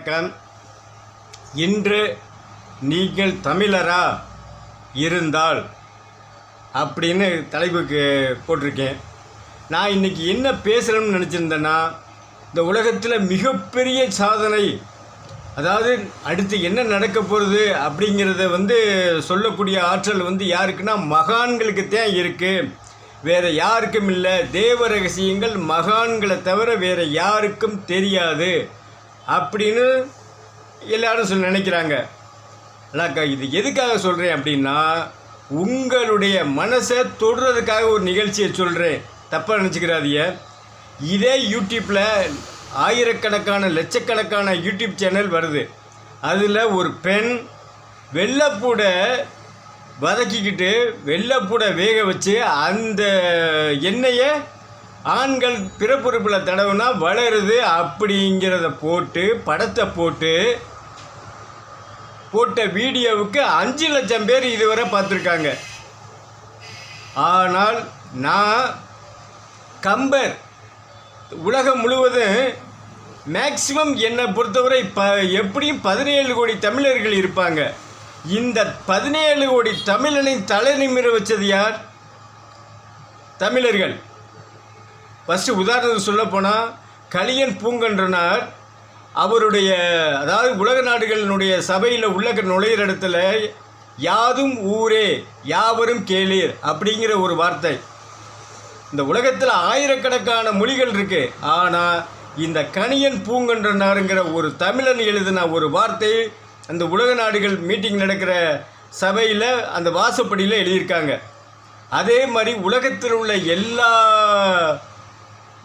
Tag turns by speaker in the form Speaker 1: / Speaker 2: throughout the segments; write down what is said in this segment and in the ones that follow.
Speaker 1: வணக்கம். இன்று நீங்கள் தமிழரா இருந்தால் அப்படின்னு தலைப்புக்கு போட்டிருக்கேன். நான் இன்னைக்கு என்ன பேசுகிறேன்னு நினச்சிருந்தேன்னா இந்த உலகத்தில் மிகப்பெரிய சாதனை அதாவது அடுத்து என்ன நடக்க போகிறது அப்படிங்கிறத வந்து சொல்லக்கூடிய ஆற்றல் வந்து யாருக்குன்னா மகான்களுக்கு தான் இருக்குது வேறு யாருக்கும் இல்லை. தேவ ரகசியங்கள் மகான்களை தவிர வேறு யாருக்கும் தெரியாது. அப்படின்னு எல்லாரும் சொல்லி நினைக்கிறாங்க. அண்ணாக்கா இது எதுக்காக சொல்கிறேன் அப்படின்னா உங்களுடைய மனசை தொடுறதுக்காக ஒரு நிகழ்ச்சியை சொல்கிறேன் தப்பாக நினச்சிக்கிறாதிய இதே யூடியூப்பில் ஆயிரக்கணக்கான லட்சக்கணக்கான யூடியூப் சேனல் வருது. அதில் ஒரு பெண் வெள்ளைப்பூட வதக்கிக்கிட்டு வெள்ளைப்பூட வேக வச்சு அந்த எண்ணெயை ஆண்கள் பிறப்புறுப்பில் தடவுனா வளருது அப்படிங்கிறத போட்டு படத்தை போட்டு போட்ட வீடியோவுக்கு அஞ்சு லட்சம் பேர் இதுவரை பார்த்துருக்காங்க. ஆனால் நான் கம்பர். உலகம் முழுவதும் மேக்சிமம் என்னை பொறுத்தவரை ப எப்படியும் பதினேழு கோடி தமிழர்கள் இருப்பாங்க. இந்த பதினேழு கோடி தமிழனை தலை நிமிர வச்சது யார்? தமிழர்கள். ஃபஸ்ட்டு உதாரணத்துக்கு சொல்லப்போனால் கலியன் பூங்கன்றனார் அவருடைய அதாவது உலக நாடுகளினுடைய சபையில் உள்ள நுழையிற இடத்துல யாதும் ஊரே யாவரும் கேளீர் அப்படிங்கிற ஒரு வார்த்தை. இந்த உலகத்தில் ஆயிரக்கணக்கான மொழிகள் இருக்குது ஆனால் இந்த கணியன் பூங்கன்றனாருங்கிற ஒரு தமிழன் எழுதின ஒரு வார்த்தை அந்த உலக நாடுகள் மீட்டிங் நடக்கிற சபையில் அந்த வாசப்படியில் எழுதியிருக்காங்க. அதே மாதிரி உலகத்தில் உள்ள எல்லா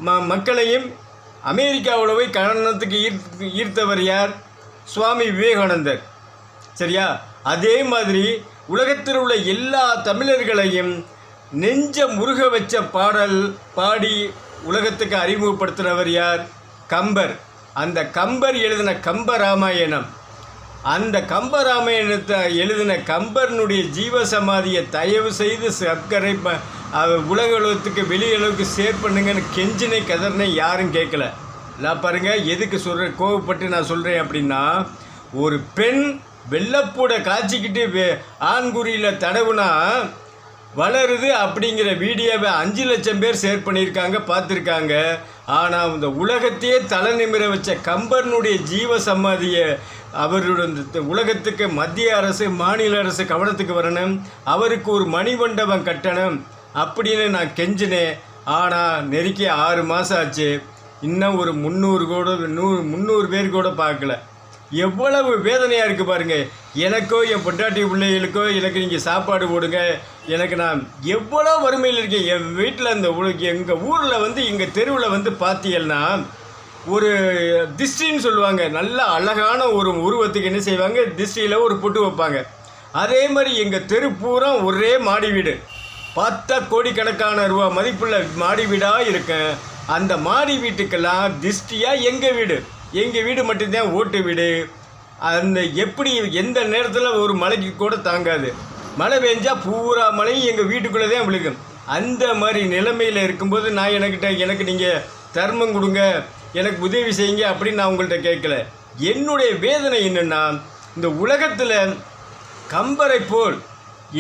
Speaker 1: ம மக்களையும் அமெரிக்காவில் போய் கலனத்துக்கு ஈர்த்து ஈர்த்தவர் யார்? சுவாமி விவேகானந்தர். சரியா? அதே மாதிரி உலகத்தில் உள்ள எல்லா தமிழர்களையும் நெஞ்ச முருக வச்ச பாடல் பாடி உலகத்துக்கு அறிமுகப்படுத்தினவர் யார்? கம்பர். அந்த கம்பர் எழுதின கம்ப ராமாயணம் அந்த கம்ப ராமாயணத்தை எழுதின கம்பர்னுடைய ஜீவசமாதியை தயவு செய்து சர்க்கரை ப- உலக உலகத்துக்கு வெளியளவுக்கு ஷேர் பண்ணுங்கன்னு கெஞ்சினை கதர்னை யாரும் கேட்கல நான் பாருங்கள் எதுக்கு சொல்கிறேன் கோவப்பட்டு நான் சொல்கிறேன் அப்படின்னா ஒரு பெண் வெள்ளப்பூட காய்ச்சிக்கிட்டு வே- ஆண்குறியில் தடவுனா வளருது அப்படிங்கிற வீடியோவை அஞ்சு லட்சம் பேர் ஷேர் பண்ணியிருக்காங்க பார்த்துருக்காங்க. ஆனால் இந்த உலகத்தையே தலை நிமிர வச்ச கம்பர்னுடைய ஜீவ சமாதியை அவருடைய இந்த உலகத்துக்கு மத்திய அரசு மாநில அரசு கவனத்துக்கு வரணும். அவருக்கு ஒரு மணிமண்டபம் கட்டணும். அப்படின்னு நான் கெஞ்சினேன். ஆனால் நெருக்கி ஆறு மாதம் ஆச்சு. இன்னும் ஒரு முந்நூறு கூட நூறு முந்நூறு பேர் கூட பார்க்கல. எவ்வளவு வேதனையாக இருக்குது பாருங்கள் எனக்கோ என் பொட்டாட்டி பிள்ளைகளுக்கோ எனக்கு நீங்கள் சாப்பாடு போடுங்க. எனக்கு நான் எவ்வளோ வறுமையில் இருக்கேன். என் வீட்டில் இந்த எங்கள் ஊரில் வந்து எங்கள் தெருவில் வந்து பார்த்தீங்கன்னா ஒரு திஷ்டின்னு சொல்லுவாங்க. நல்ல அழகான ஒரு உருவத்துக்கு என்ன செய்வாங்க? திஷ்டியில் ஒரு பொட்டு வைப்பாங்க. அதே மாதிரி எங்கள் தெரு பூரா ஒரே மாடி வீடு. பத்த கோடிக்கணக்கான ரூபா மதிப்புள்ள மாடி வீடாக இருக்கேன் அந்த மாடி வீட்டுக்கெல்லாம் திஷ்டியாக எங்கள் வீடு? எங்கள் வீடு மட்டும்தான் ஓட்டு வீடு. அந்த எப்படி எந்த நேரத்தில் ஒரு மழைக்கு கூட தாங்காது. மழை பெஞ்சால் பூரா மழையும் எங்கள் வீட்டுக்குள்ளே தான் விழுகும். அந்த மாதிரி நிலைமையில் இருக்கும்போது நான் எனக்கிட்ட எனக்கு நீங்கள் தர்மம் கொடுங்க எனக்கு உதவி செய்யுங்க அப்படின்னு நான் உங்கள்கிட்ட கேட்கல. என்னுடைய வேதனை என்னென்னா இந்த உலகத்தில் கம்பரை போல்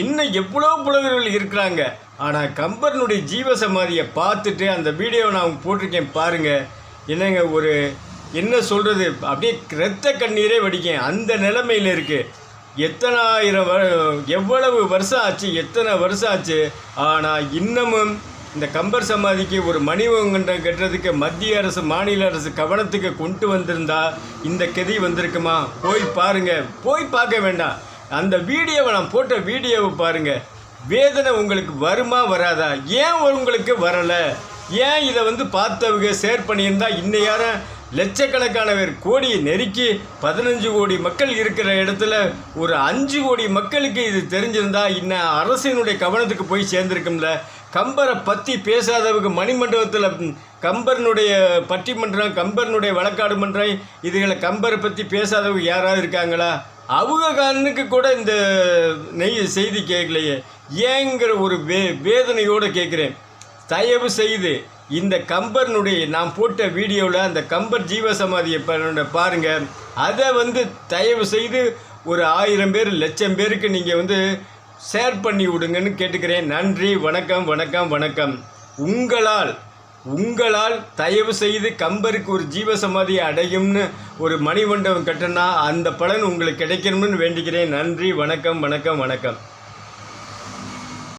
Speaker 1: இன்னும் எவ்வளோ புலவர்கள் இருக்கிறாங்க? ஆனால் கம்பரனுடைய ஜீவசமாதியை பார்த்துட்டு அந்த வீடியோவை நான் போட்டிருக்கேன் பாருங்கள் என்னங்க ஒரு என்ன சொல்கிறது அப்படியே இரத்த கண்ணீரே வடிக்கேன் அந்த நிலைமையில் இருக்குது எத்தனாயிரம் எவ்வளவு வருஷம் ஆச்சு? எத்தனை வருஷம் ஆச்சு? ஆனால் இன்னமும் இந்த கம்பர் சமாதிக்கு ஒரு மணிவங்கன்றம் கட்டுறதுக்கு மத்திய அரசு மாநில அரசு கவனத்துக்கு கொண்டு வந்திருந்தா இந்த கதி வந்திருக்குமா? போய் பாருங்க. போய் பார்க்க வேண்டாம். அந்த வீடியோவை நான் போட்ட வீடியோவை பாருங்கள் வேதனை உங்களுக்கு வருமா வராதா? ஏன் உங்களுக்கு வரலை? ஏன் இதை வந்து பார்த்தவங்க ஷேர் பண்ணியிருந்தால் இன்னையாரம் லட்சக்கணக்கான பேர் கோடியை நெருக்கி பதினஞ்சு கோடி மக்கள் இருக்கிற இடத்துல ஒரு அஞ்சு கோடி மக்களுக்கு இது தெரிஞ்சிருந்தா இன்னும் அரசினுடைய கவனத்துக்கு போய் சேர்ந்துருக்கும்ல. கம்பரை பற்றி பேசாதவங்க மணிமண்டபத்தில் கம்பரனுடைய பட்டிமன்றம் கம்பரனுடைய வழக்காடு மன்றம் இதுகளை கம்பரை பற்றி பேசாதவங்க யாராவது இருக்காங்களா? அவங்க கண்ணுக்கு கூட இந்த நெய் செய்தி கேட்கலையே. ஏங்கிற ஒரு வே வேதனையோடு கேட்குறேன். தயவு செய்து இந்த கம்பர்னுடைய நான் போட்ட வீடியோவில் அந்த கம்பர் ஜீவசமாதியை பாருங்கள் அதை வந்து தயவு செய்து ஒரு ஆயிரம் பேர் லட்சம் பேருக்கு நீங்கள் வந்து ஷேர் பண்ணி விடுங்கன்னு கேட்டுக்கிறேன். நன்றி வணக்கம் வணக்கம் வணக்கம். உங்களால் உங்களால் தயவு செய்து கம்பருக்கு ஒரு ஜீவசமாதியை அடையும்னு ஒரு மணிமண்டபம் கட்டினா அந்த பலன் உங்களுக்கு கிடைக்கணும்னு வேண்டிக்கிறேன். நன்றி வணக்கம் வணக்கம் வணக்கம்.